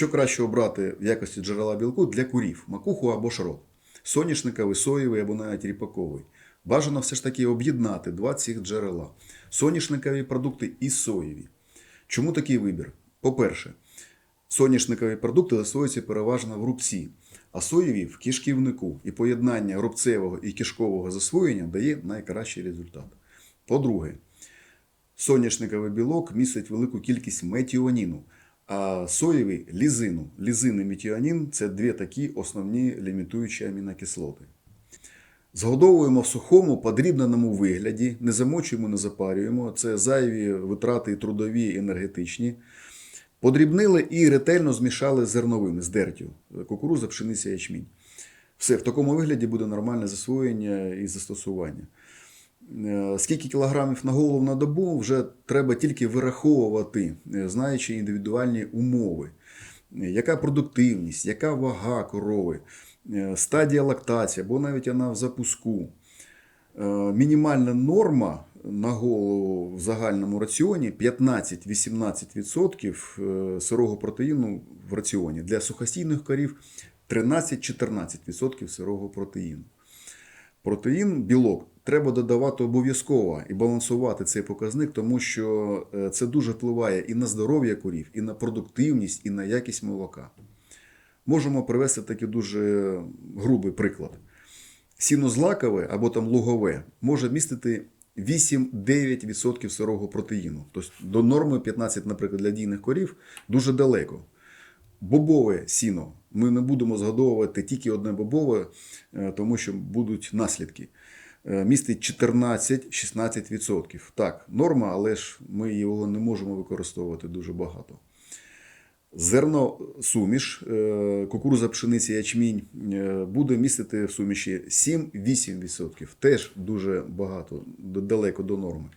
Що краще обрати в якості джерела білку для курів, макуху або шрот, соняшниковий, соєвий або навіть ріпаковий. Бажано все ж таки об'єднати два цих джерела: соняшникові продукти і соєві. Чому такий вибір? По-перше, соняшникові продукти засвоюються переважно в рубці, а соєві в кишківнику. І поєднання рубцевого і кишкового засвоєння дає найкращий результат. По-друге, соняшниковий білок містить велику кількість метіоніну, соєвий лізину. Лізин і метіонін це дві такі основні лімітуючі амінокислоти. Згодовуємо в сухому, подрібненому вигляді, не замочуємо, не запарюємо. Це зайві витрати трудові, і енергетичні. Подрібнили і ретельно змішали з з дертю, кукуруза, пшениця, ячмінь. Все, в такому вигляді буде нормальне засвоєння і застосування. Е, Скільки кілограмів на голову на добу, вже треба тільки вираховувати, е, знаючи індивідуальні умови. Е, Яка продуктивність, яка вага корови, стадія лактації, або навіть вона в запуску. Мінімальна норма на голову в загальному раціоні 15-18% е, сирого протеїну в раціоні. Для сухостійних корів 13-14% сирого протеїну. Протеїн, білок треба додавати обов'язково і балансувати цей показник, тому що е, це дуже впливає і на здоров'я корів, і на продуктивність, і на якість молока. Можемо привести такий дуже грубий приклад. Сіно злакове або там лугове може містити 8-9% сирого протеїну. Тобто до норми 15, наприклад, для дійних корів дуже далеко. Бобове сіно. Ми не будемо згодовувати тільки одне бобове, е, тому що будуть наслідки. Е, Містить 14-16%. Так, норма, але ж ми його не можемо використовувати дуже багато. Зерно суміш, е, кукуруза, пшениця, ячмінь е, буде містити в суміші 7-8%. Теж дуже багато, далеко до норми.